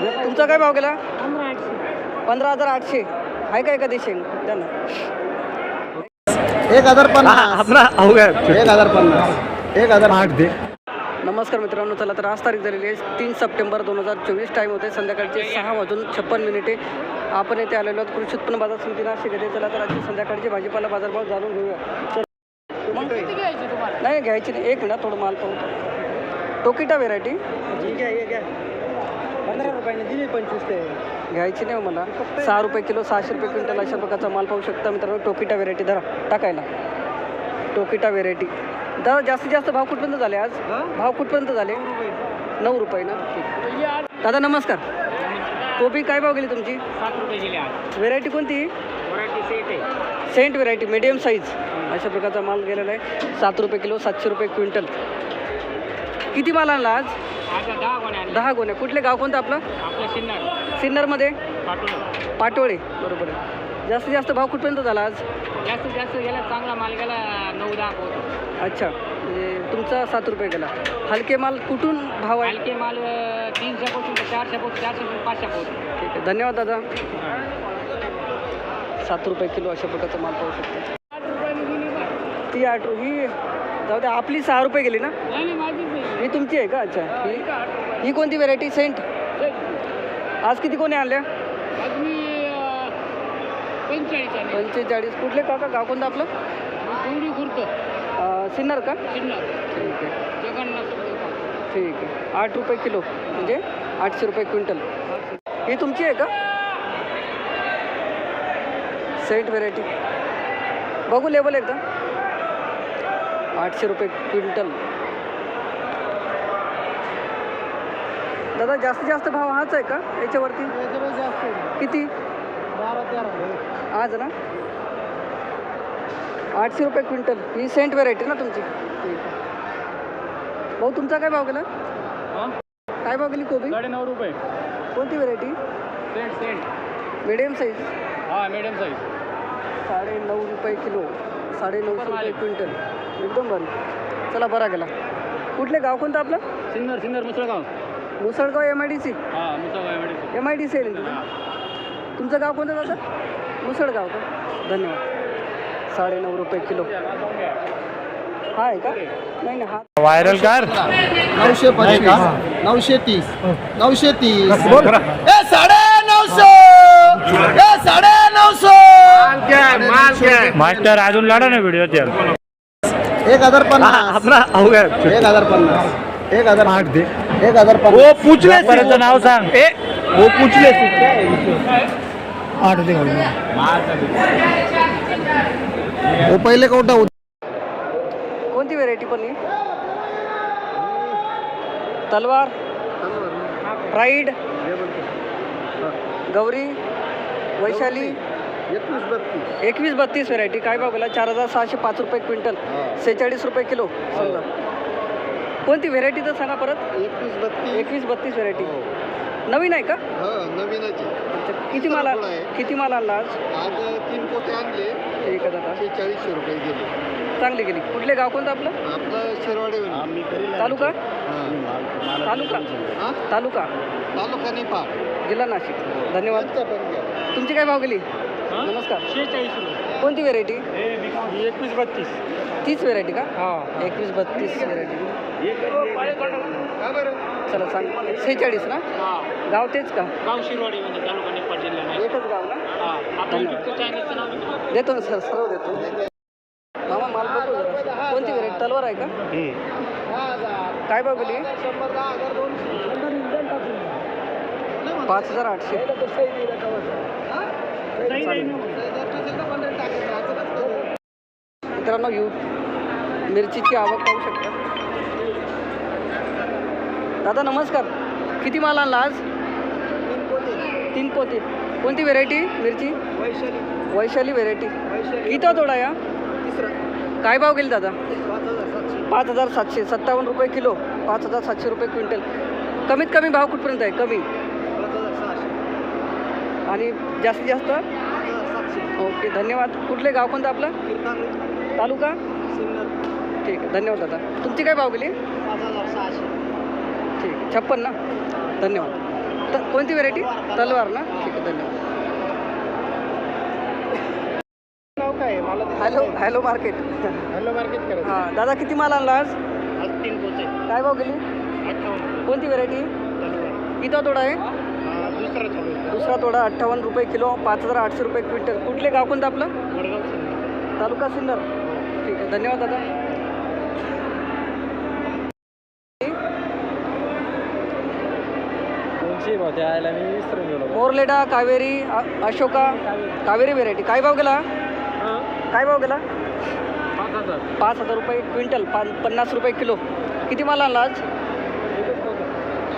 तुमचा काय भाव गेला? पंधरा हजार आठशे. आहे काय एखादी शेंग? ना. एक हजार पन्नास. एक हजार पन्नास. एक हजार आठ दे. नमस्कार मित्रांनो चला तर आज तारीख झालेली आहे तीन सप्टेंबर दोन हजार चोवीस. टाईम होते संध्याकाळचे सहा वाजून छप्पन मिनिटे. आपण येथे आलेलो आहोत कृषी उत्पन्न बाजार समिती नाशिक येथे. चला तर आजची संध्याकाळचे भाजीपाला बाजारभाव जाणून घेऊया? नाही घ्यायची नाही. एक मिनिट थोडं माल पाहू. टोकिटा व्हेरायटी पंधरा रुपयाने दिली पंचवीस ते. घ्यायची नाही हो मला. सहा रुपये किलो सहाशे रुपये क्विंटल अशा प्रकारचा माल पाहू शकता मित्रांनो. टोकिटा व्हेरायटी धरा टाकायला. टोकिटा व्हेरायटी दादा जास्तीत जास्त भाव कुठपर्यंत झाले आज? भाव कुठपर्यंत झाले? नऊ रुपये. ना? ठीक. दादा नमस्कार. कोबी काय भाव गेली तुमची? व्हेरायटी कोणती? सेट आहे. सेंट व्हेरायटी मीडियम साईज अशा प्रकारचा माल गेलेला आहे. सात रुपये किलो सातशे रुपये क्विंटल. किती माल आणला आज? दहा गोण्या कुठले गाव कोणतं आपलं? सिन्नरमध्ये? पाटोळे. बरोबर आहे. जास्तीत जास्त भाव कुठपर्यंत झाला आज? जास्तीत जास्त गेला चांगला माल गेला नऊ दहा पोहोच अच्छा. म्हणजे तुमचा सात रुपये गेला. हलके माल कुठून भाव आहे? हलके माल तीनशेपासून ते चारशे पोहोच चारशे पासून पाचशे पोहोच ठीक आहे. धन्यवाद दादा. सात रुपये किलो अशा प्रकारचा माल पाहू शकतो. ती आठ ही जाऊ द्या आपली सहा रुपये गेली ना? ही तुमची आहे का? अच्छा ही ही कोणती व्हेरायटी सेंट आज किती कोणी आणल्या? आज मी पंचेचाळीस कुठले काका? गाव कोणतं आपलं? सिन्नर का? ठीक आहे. ठीक आहे. आठ रुपये किलो म्हणजे आठशे रुपये क्विंटल. ही तुमची आहे का? सेंट व्हेरायटी बघू लेबल एकदा. आठशे रुपये क्विंटल. दादा जास्तीत जास्त भाव हाच आहे का याच्यावरती? किती? बारा तेरा. आज ना? आठशे रुपये क्विंटल. ही सेंट व्हेरायटी ना तुमची? भाऊ तुमचा काय भाव गेला? काय भाव गेली कोबी? साडे नऊ रुपये. कोणती व्हेरायटी? सेंट सेंट. Medium size? हा मिडियम साईज. साडे नऊ रुपये किलो. साडे नऊशे रुपये क्विंटल. एकदम बरं चला बरा गेला. कुठले गाव कोणतं आपलं? Sinnar Sinnar Musalgaon. Musalgaon M I D C हा Musalgaon M I D C आहे ना तुमचं गाव कोणतं दादा? मुसळगाव का? धन्यवाद. साडे नऊ रुपये किलो. हा आहे का? नाही नाही हा. व्हायरल कर. नऊशे पंचवीस नऊशे तीस नऊशे तीस. ए साडे नऊशे ए साडे नऊशे मास्टर अजून लढा ना व्हिडिओ त्याला एक हजार पन्नास. एक हजार पन्नास. एक हजार आठ दे. एक हजार पन्नास. व्यापाऱ्याचं नाव सांग. वो पुछले आठ दे वो पहिले कोणता कोणती व्हेरायटी पण ही तलवार. प्राईड गौरी? वैशाली? एकवीस बत्तीस. एकवीस बत्तीस व्हेरायटी काय भाव गेला? चार हजार सहाशे पाच रुपये क्विंटल. सेहेचाळीस रुपये किलो. समजा. कोणती व्हेरायटी तर सांगा परत? एकवीस बत्तीस. एकवीस बत्तीस व्हेरायटी नवीन आहे का? हा नवीनच आहे. अच्छा किती माल आ- पुढं आहे. किती माल आणला आज? आज तीन पोते आणले. ठीक आहे दादा. चाळीसशे रुपये गेले चांगली गेली. कुठले गाव कोणतं आपलं? आपलं शिरवाडे तालुका? तालुका? हा? तालुका? तालुका निपाळ. जिल्हा नाशिक. धन्यवाद. त्यांचा पण घ्या. तुमची काय भाव गेली? नमस्कार. शेहेचाळीस रुपये. कोणती व्हेरायटी एकवीस बत्तीस. तीच व्हेरायटी का? हा. एकवीस बत्तीस व्हेरायटी चला सांग. सेहेचाळीस ना? गाव तेच का? गाव शिरवाडी म्हणजे तालुका निपाट जिल्हा नाही एकच गाव ना? हा. आपलं युट्यूबचं चॅनलचं नाव लिहा. देतो ना सर. सर्व देतो. मामा माल बघू जरा. कोणती व्हेरायटी तलवार आहे का? काय गेली? पाच हजार आठशे. मित्रांनो यू मिरचीची आवक पाहू शकता. दादा नमस्कार. किती माल आणला आज? तीन पोते. कोणती व्हेरायटी मिरची? वैशाली व्हेरायटी किती थोडा या? काय भाव गेली दादा? पाच हजार सातशे सत्तावन्न रुपये किलो पाच हजार सातशे रुपये क्विंटल. कमीत कमी भाव कुठपर्यंत आहे? कमी. आणि जास्तीत जास्त? ओके धन्यवाद. कुठले गाव कोणतं आपलं? तालुका? ठीक आहे धन्यवाद दादा. तुमची काय भाव गेली ठीक आहे छप्पन ना? धन्यवाद. त- कोणती व्हेरायटी तलवार ना? ठीक आहे धन्यवाद. Hello hello market. Hello market हां दादा किती माल आणला आज? तीन पोते. काय भाव गेली कोणती व्हेरायटी किती तोडा आहे. दुसरा तोडा अठ्ठावन्न रुपये किलो पाच हजार आठशे रुपये क्विंटल. कुठले गाव कोणतं आपलं. तालुका सिन्नर. ठीक आहे धन्यवाद दादा. मोरलेडा कावेरी अशोका कावेरी व्हेरायटी काय भाव गेला? काय भाव गेला? पाच हजार. पाच हजार रुपये क्विंटल पाच पन्नास रुपये किलो. किती माल आणला आज?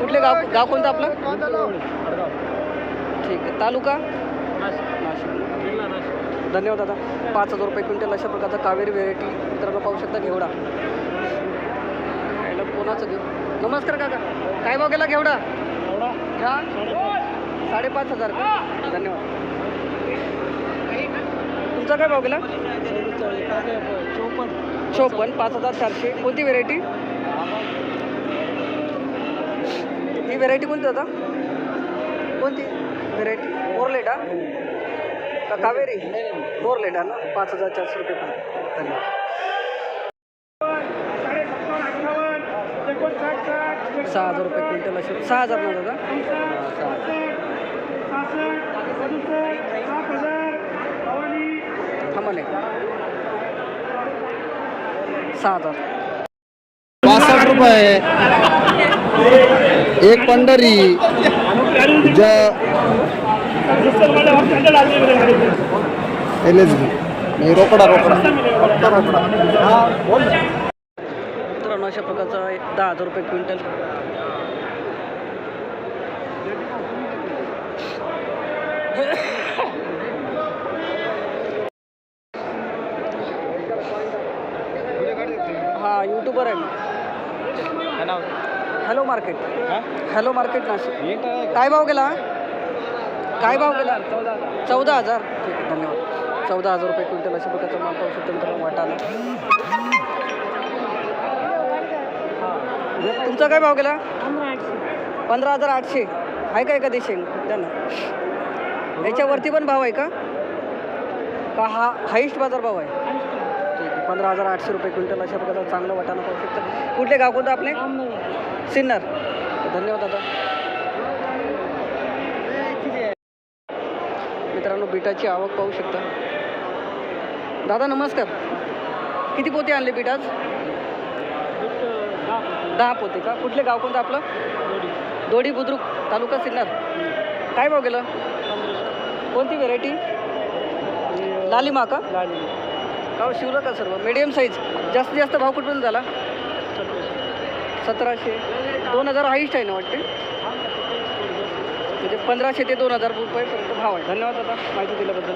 कुठले गाव गाव कोणतं आपलं? ठीक आहे. तालुका? नाशिक धन्यवाद दादा. पाच हजार रुपये क्विंटल अशा प्रकारचा कावेरी व्हेरायटी मित्रांनो पाहू शकता घेवडा. कोणाचं घेऊ? नमस्कार काका. काय भाव गेला घेवडा? घ्या. साडेपाच हजार. का धन्यवाद. तुमचा काय भाव गेला चोपन्न. पाच हजार चारशे. कोणती व्हेरायटी ही व्हेरायटी कोणती होता कोणती? व्हेरायटी मोरलेटा का कावेरी? मोरलेटा ना? पाच हजार चारशे रुपये पण. धन्यवाद. सहा हजार रुपये क्विंटल असे. सहा हजार ना दादा हा, सहा हजार थांबा नाही सहा हजार. पासष्ट रुपये. एक पंढरी ज एल एस बी नाही रोकडा. रोकडा रोकडा. हा बोल. मित्रांनो अशा प्रकारचा एक दहा हजार रुपये क्विंटल. हा यूट्यूबर आहे. मी hello market hello market Nashik. काय भाव गेला? काय भाव गेला? चौदा हजार. ठीक आहे धन्यवाद. चौदा हजार रुपये क्विंटल अशा प्रकारचा माल पाहू शकतो मित्रांनो वाटाणा तुमचा काय भाव गेला? पंधरा हजार आठशे. आहे का एखादी शेंग द्या ना. याच्यावरती पण भाव आहे का? का हा हाईस्ट बाजार भाव आहे? ठीक आहे पंधरा हजार आठशे रुपये क्विंटल अशा प्रकारचा चांगला वाटाणा पाहू शकता. कुठले गाव कोणतं आपले? सिन्नर धन्यवाद दादा. मित्रांनो बिटाची आवक पाहू शकता. दादा नमस्कार. किती पोते आणले बीट आज? दहा पोते का? कुठले गाव कोणतं आपलं? दोडी बुद्रुक तालुका सिन्नर. काय भाव गेलं? कोणती व्हेरायटी लालिमा का? का हो, शिवलं का सर्व? मीडियम साईज जास्तीत जास्त भाव कुठून झाला? सतराशे. दोन हजार हाईस्ट आहे ना वाटते? म्हणजे पंधराशे ते दोन हजार रुपयेपर्यंत भाव आहे. धन्यवाद दादा माहिती दिल्याबद्दल.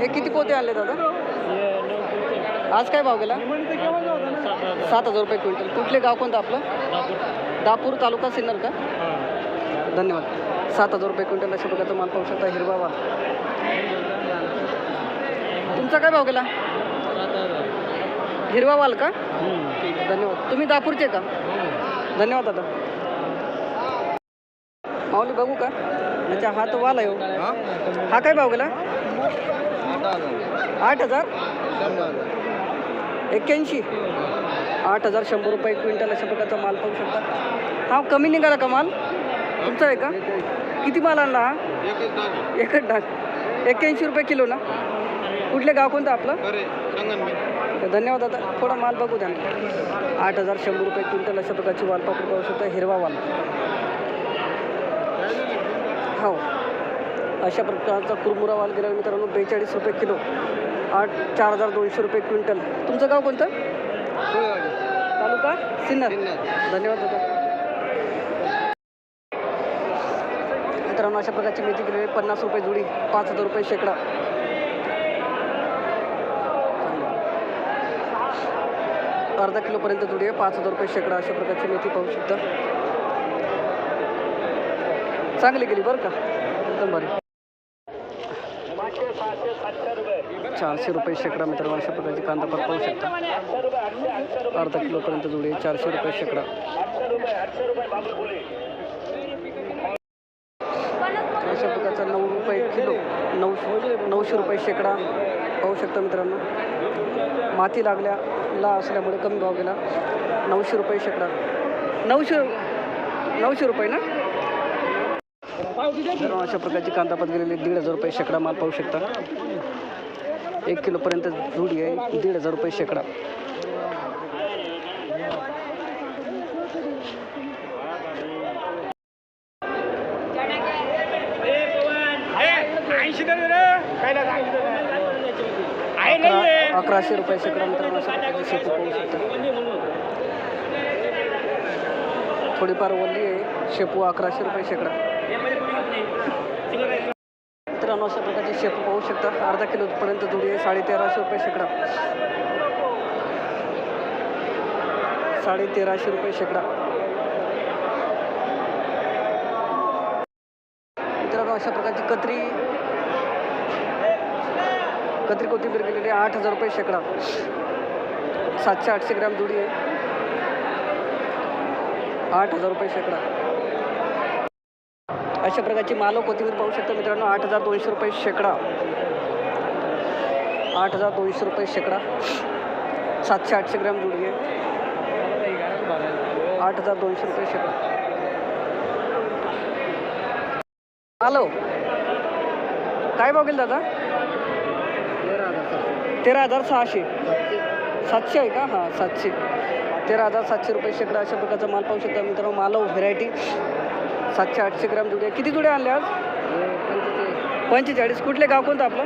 हे किती पोते आले दादा? आज काय भाव गेला? सात हजार रुपये क्विंटल. कुठले गाव कोणतं आपलं? दापूर तालुका सिन्नर का? धन्यवाद. सात हजार रुपये क्विंटल अशा प्रकारचा माल पाहू शकता हिरवा तुमचा काय भाव गेला? हिरवा वाल का? धन्यवाद. तुम्ही दापूरचे का? धन्यवाद दादा. माऊली बघू का? अच्छा हा तो वाल आहे हो. हा? काय भाव गेला? आठ हजार. एक्क्याऐंशी? आठ हजार शंभर रुपये क्विंटल अशा प्रकारचा माल पाहू शकता. हा कमी निघाला का माल? तुमचा आहे का? किती माल आणला हा? एकच डाग. एक्क्याऐंशी रुपये किलो ना? कुठले गाव कोणतं आपलं? धन्यवाद दादा थोडा माल बघू द्या आठ हजार शंभर रुपये क्विंटल अशा प्रकारची वालपापड पाहू शकता. हिरवा वाल. हो. अशा प्रकारचा कुरमुरा वाल गेला मित्रांनो. बेचाळीस रुपये किलो. आठ चार हजार दोनशे रुपये क्विंटल. तुमचं गाव कोणतं? तालुका? सिन्नर. धन्यवाद दादा. मित्रांनो अशा प्रकारची मेथी केलेली पन्नास रुपये जुडी पाच हजार रुपये शेकडा. अर्धा किलोपर्यंत जुडी आहे. पाच हजार रुपये शेकडा अशा प्रकारची मेथी पाहू शकता. चांगली गेली बरं का? एकदम बरी चारशे रुपये शेकडा मित्रांनो अशा प्रकारची कांदा पण पाहू शकता. अर्धा किलोपर्यंत जुडी आहे. चारशे रुपये शेकडा अशा प्रकारचा नऊ रुपये किलो नऊ नऊशे रुपये शेकडा पाहू शकता मित्रांनो. माती लागल्याला असल्यामुळे कमी भाव गेला. नऊशे रुपये शेकडा. नऊशे नऊशे रुपये ना? अशा प्रकारची कांदापात गेलेली दीड हजार रुपये शेकडा माल पाहू शकता. एक किलोपर्यंत जुडी आहे दीड हजार रुपये शेकडा. अकराशे रुपये शेकडा मित्रांनो शेती पाहू शकता. थोडीफार ओली आहे. शेपू अकराशे रुपये शेकडा. मित्रांनो अशा प्रकारचे शेपू पाहू शकता. अर्धा किलोपर्यंत जुडी आहे. साडे तेराशे रुपये शेकडा. साडे तेराशे रुपये शेकडा. मित्रांनो अशा प्रकारची कत्री कत्री कोथिंबीर गेलेली आहे आठ हजार रुपये शेकडा. सातशे आठशे ग्रॅम जुडी आहे. आठ हजार रुपये शेकडा. अशा प्रकारची मालो कोथिंबीर पाहू शकता मित्रांनो आठ हजार दोनशे रुपये शेकडा. आठ हजार दोनशे रुपये शेकडा. सातशे आठशे ग्रॅम जुडी आहे. आठ हजार दोनशे रुपये शेकडा. हॅलो. काय भाव गेला दादा? तेरा हजार सहाशे. सातशे आहे का? हां सातशे. तेरा हजार सातशे रुपये शेकडा अशा प्रकारचा माल पाहू शकता मित्रांनो. माल व्हेरायटी सातशे आठशे ग्रॅम जुड्या किती जुड्या आणल्या आज? पंचेचाळीस. कुठले गाव कोणतं आपलं?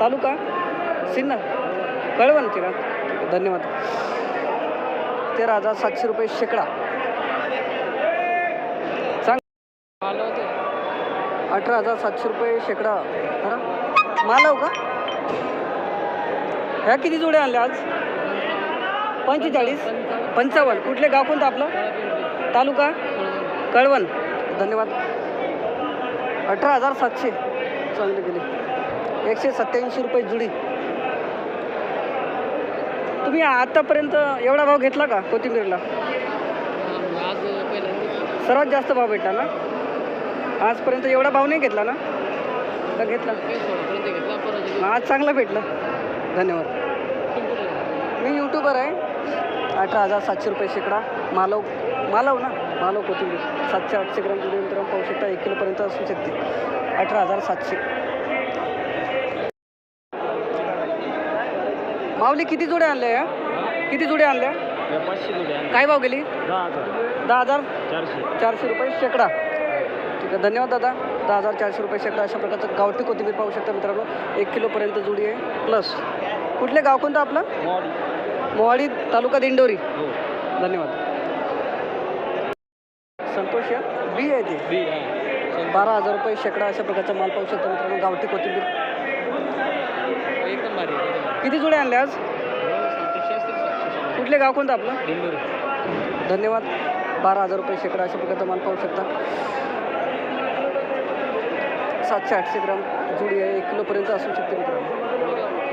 तालुका? सिन्नर. कळवण ते का धन्यवाद. तेरा हजार सातशे रुपये शेकडा. सांग अठरा हजार सातशे रुपये शेकडा. खरा मालव का? ह्या किती जोड्या आणल्या आज? पंचेचाळीस? पंचावन्न. कुठले गाव कोणतं आपलं? तालुका? कळवण. धन्यवाद. अठरा हजार सातशे. चांगले गेले एकशे सत्त्याऐंशी रुपये जुडी. तुम्ही आतापर्यंत एवढा भाव घेतला का कोथिंबीरला? सर्वात जास्त भाव भेटला ना? आजपर्यंत एवढा भाव नाही घेतला ना? का घेतला? आज चांगला भेटलं. धन्यवाद. मी यूट्यूबर आहे. अठरा हजार सातशे रुपये शेकडा. मालव मालव ना? मालव कोथिंबीर. सातशे आठशे ग्राम जुडी मित्रांनो पाहू शकता. एक किलोपर्यंत असू शकते. अठरा हजार सातशे. माऊली किती जोड्या आणल्या या? किती जोड्या आणल्या? काय भाव गेली? दहा हजार. चारशे रुपये शेकडा. आहे धन्यवाद दादा. दहा हजार चारशे रुपये शेकडा अशा प्रकारचं गावठी कोथिंबीर पाहू शकता मित्रांनो. एक किलोपर्यंत जुडी आहे. प्लस कुठले गाव कोणतं आपलं? मोवाडी तालुका दिंडोरी. धन्यवाद. संतोष या? बी आहे ते. बारा हजार रुपये शेकडा अशा प्रकारचा माल पाहू शकता मित्रांनो गावठी कोथिंबीर. किती जुड्या आणल्या आज? कुठले गाव कोणतं आपलं? धन्यवाद. बारा हजार रुपये शेकडा अशा प्रकारचा माल पाहू शकता. सातशे आठशे ग्राम. जुडी आहे एक किलोपर्यंत असू शकते मित्रांनो.